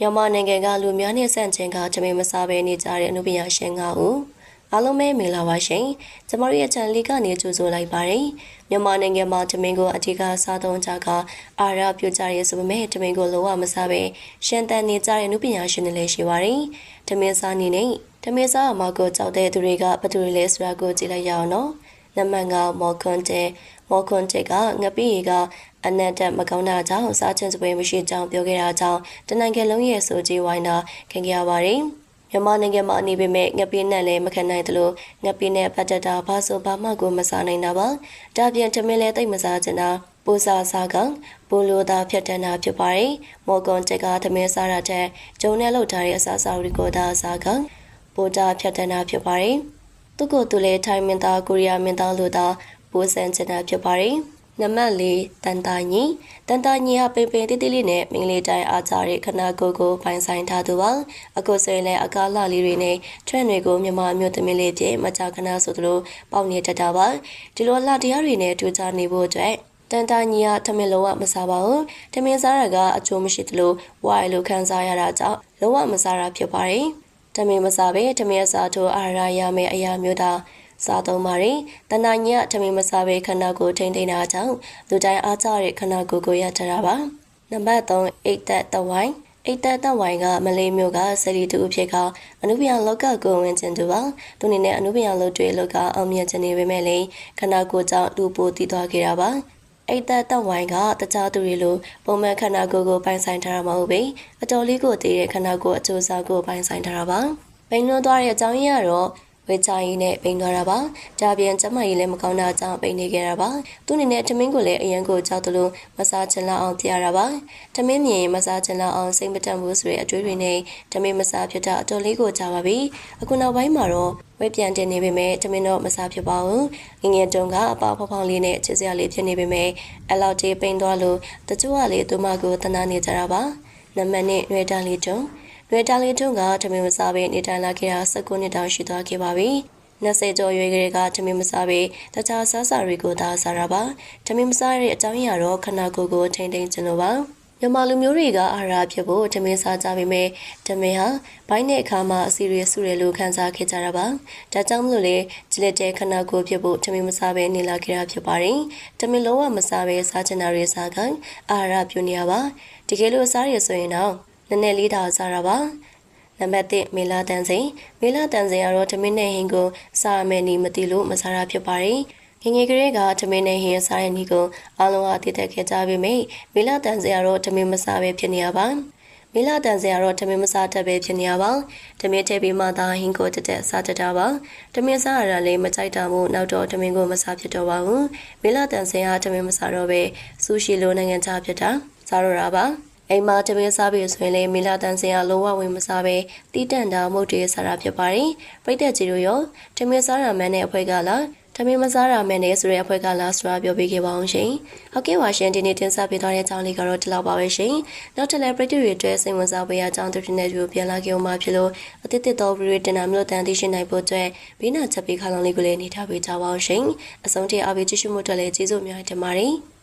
မြန်မာနိုင်ငံကလူများနဲ့ဆန့်ကျင်ကတမင်မစားဘဲနေကြတဲ့အမှုပညာရှင်၅ဦးအားလုံးပဲမင်္ဂလာပါရှင်ကျမတို့ရဲ့ channel လေးကနေကြိုဆိုလိုက်ပါတယ်မြန်မာနိုင်ငံမှာတမင်ကိုအထူးကစားသုံးကြကအာရပြုကြရဲဆိုပေမဲ့တမင်ကိုလောကမစားဘဲရှန်တန်နေကြတဲ့အမှုပညာရှင်တွေလည်းရှိပါတယ်တမင်စားနေနဲ့တမင်စားအမကိုကြောက်တဲ့သူတွေကဘယ်သူတွေလဲဆိုတာကိုကြည့်လိုက်ရအောင်နော်နံပါတ်5မော်ခွန်တဲမော်ခွန်တဲကငပိရီက အနက်တက်မကောင်းတာကြောင့်စားချင်းစပွဲမရှိကြောင်းပြောခဲ့တာကြောင့်တနင်္ဂနွေလုံးရဲ့ဆိုကြီးဝိုင်းတာခင်ခဲ့ရပါတယ်မြန်မာနိုင်ငံမှာအနေပေမဲ့ငပိနဲ့လည်းမခံနိုင်သလိုငပိနဲ့ပတ်သက်တာဘာဆိုဘာမှကိုမစားနိုင်တာပါဒါပြင်ထမင်းလည်းတိတ်မစားချင်တာပူစာစားကဘိုလိုသာဖြတ်တန်းတာဖြစ်ပါတယ်မော်ကွန်တက်ကသမင်းစားတာတဲ့ဂျုံနဲ့လောက်ထားတဲ့အစားအစာတွေကိုသာစားကပိုတာဖြတ်တန်းတာဖြစ်ပါတယ်သူ့ကိုယ်သူလည်းထိုင်းမင်းသားကိုရီးယားမင်းသားလိုသာပိုးစံချင်တာဖြစ်ပါတယ် နံပါတ်၄တန်တာညီတန်တာညီဟာပေပေတိတိလေးနဲ့မင်းလေးတိုင်းအားကြတဲ့ခနာကိုကိုပိုင်ဆိုင်ထားသူပါအခုဆိုရင်လည်းအကားလှလေးတွေနဲ့ထရန့်တွေကိုမြန်မာမျိုးသမီးလေးပြည့်မကြခနာဆိုသလိုပေါက်နေတတ်တာပါဒီလိုလှတရားတွေနဲ့ထူကြနေဖို့အတွက်တန်တာညီကထမင်းလုံးဝမစားပါဘူးထမင်းစားရကအချိုးမရှိသလိုဝိုင်လိုခံစားရတာကြောင့်လုံးဝမစားတာဖြစ်ပါတယ်ထမင်းမစားဘဲထမင်းစားထိုးအာရရမယ့်အရာမျိုးသာ စားသုံးပါတယ်။တဏှာညထမင်းမစားဘဲခန္ဓာကိုယ်ထိမ့်သိမ်းတာကြောင့်လူတိုင်းအားကျတဲ့ခန္ဓာကိုယ်ကိုရထတာပါ။နံပါတ်3အိတ်သက်တဝိုင်းအိတ်သက်တဝိုင်းကမလေးမျိုးကစလီတူအဖြစ်ကအနုပညာလောကကိုဝင်ကျင်သူပါ။သူအနေနဲ့အနုပညာလောတွေလောကအောင်မြင်ခြင်းနေပေမဲ့လည်းခန္ဓာကိုယ်ကြောင့်လူပိုတည်သွားခဲ့တာပါ။အိတ်သက်သက်ဝိုင်းကတခြားသူတွေလိုပုံမှန်ခန္ဓာကိုယ်ကိုပိုင်ဆိုင်ထားတာမဟုတ်ပေအတော်လေးကိုတည်တဲ့ခန္ဓာကိုယ်အကျိုးစားကိုပိုင်ဆိုင်ထားတာပါ။ပိန်လွန်သွားတဲ့အကြောင်းရင်းကတော့ ဝေချာရင်နဲ့ပိန်သွားတာပါ။ဒါပြင်ကျမကြီးလည်းမကောင်းတာကြောင့်ပိန်နေခဲ့တာပါ။သူ့အနေနဲ့ထမင်းကိုလည်းအရန်ကိုကြောက်တယ်လို့မစားချင်လောက်အောင်ပြရတာပါ။ထမင်းမြင်မစားချင်လောက်အောင်စိတ်မတန်ဘူးဆိုတဲ့အတွေ့အကြုံနဲ့ထမင်းမစားဖြစ်တာအတော်လေးကိုကြာပါပြီ။အခုနောက်ပိုင်းမှာတော့ဝက်ပြန်တင်နေပေမဲ့ထမင်းတော့မစားဖြစ်ပါဘူး။ငငယ်တုန်းကအပေါဖောက်ဖောက်လေးနဲ့ချစ်စရာလေးဖြစ်နေပေမဲ့အလောက်တေးပိန်သွားလို့တချို့ကလေသူမကိုတနာနေကြတာပါ။နံပါတ်1ရွေတာလေးတုံး လွယ်တာလေးထုံးကထမင်းမစားဘဲနေထိုင်လာခဲ့တာ19နှစ်တောင်ရှိသွားခဲ့ပါပြီ။20ကျော်ရွယ်ကလေးကထမင်းမစားဘဲတခြားစားစာတွေကိုသာစားတာပါ။ထမင်းမစားတဲ့အကြောင်းရတော့ခန္ဓာကိုယ်ကိုထိမ့်သိမ်းခြင်းလို့ပါ။မြန်မာလူမျိုးတွေကအာဟာရဖြစ်ဖို့ထမင်းစားကြပေမဲ့ထမင်းဟာဘိုင်းတဲ့အခါမှာအစီရဆုရလို့ခံစားခဲ့ကြတာပါ။ဒါကြောင့်မလို့လေကြလက်တဲ့ခန္ဓာကိုယ်ဖြစ်ဖို့ထမင်းမစားဘဲနေလာခဲ့တာဖြစ်ပါတယ်။ထမင်းလုံးဝမစားဘဲစားချင်တာတွေစားကအာဟာရပြုနေရပါ။တကယ်လို့စားရဆိုရင်တော့ နည်းနည်းလေးသာစားတာပါနံပါတ်1မေလာတန်စိန်မေလာတန်စိန်ကတော့ထမင်းနဲ့ဟင်းကိုစားရမယ်နီမသိလို့မစားတာဖြစ်ပါတယ်ငငယ်ကလေးကထမင်းနဲ့ဟင်းစားတဲ့နီကိုအားလုံးကတည်သက်ခဲ့ကြပေမယ့်မေလာတန်စိန်ကတော့ထမင်းမစားပဲဖြစ်နေရပါမေလာတန်စင်ကတော့ထမင်းမစားတတ်ပဲဖြစ်နေရပါ။ထမင်းထည့်ပြီးမှသာဟင်းကိုတက်တက်စားတတ်တာပါ။ထမင်းစားရတာလည်းမကြိုက်တာမို့နောက်တော့ထမင်းကိုမစားဖြစ်တော့ပါဘူး။မေလာတန်စင်ကထမင်းမစားတော့ပဲဆူရှီလိုနိုင်ငံခြားဖြစ်တာစားတော့တာပါ။ အိမ်မှာတပည့်စားပြီးဆိုရင်လည်းမီလာတန်စင်ကလုံးဝဝင်မစားပဲတီးတန့်တာမုတ်တေးစားတာဖြစ်ပါတယ်။ပိတ်သက်ကြီးတို့ရောတမင်စားတာမန်းတဲ့အဖွဲ့ကလားတမင်မစားတာမန်းတဲ့ဆိုတဲ့အဖွဲ့ကလားဆိုတာပြောပြခဲ့ပါအောင်ရှင်။ဟုတ်ကဲ့ပါရှင်ဒီနေ့တင်ဆက်ပေးသွားတဲ့အကြောင်းလေးကတော့ဒီလောက်ပါပဲရှင်။နောက်ထပ်လည်းပရိသတ်တွေအတွက်စိတ်ဝင်စားပေးရအကြောင်းတွေနဲ့ပြုပြန်လာကြအောင်ပါဖြစ်လို့အသစ်သစ်သောဗီဒီယိုတင်တာမျိုးတန်သိရှိနိုင်ဖို့အတွက်ဘေးနာချက်ပေးခါလုံးလေးကိုလည်းနေထားပေးကြပါအောင်ရှင်။အဆုံးထိအားပေးကြည့်ရှုမှုအတွက်လည်းကျေးဇူးအများကြီးတင်ပါတယ်။